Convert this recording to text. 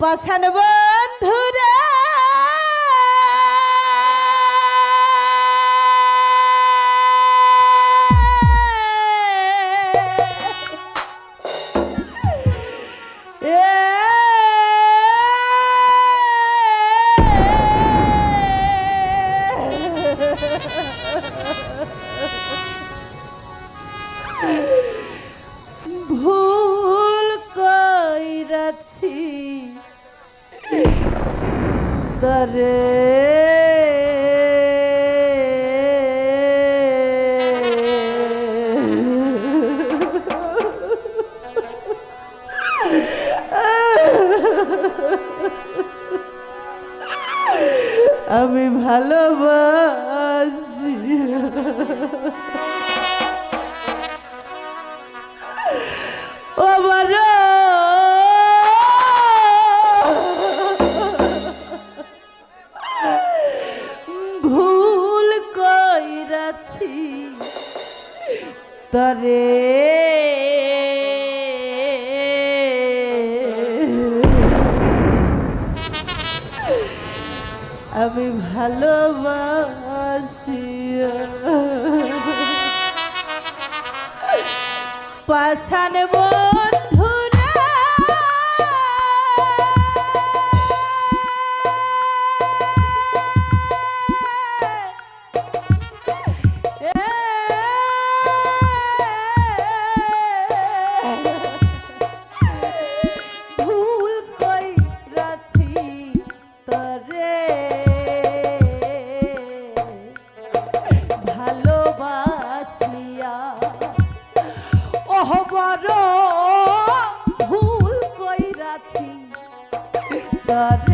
পাশান বন্ধুরা। আমি ভালোবাসি। আমি ভালোবাসি। পাশান বন্ধুরা বড় ভুল কইরাছি। তরে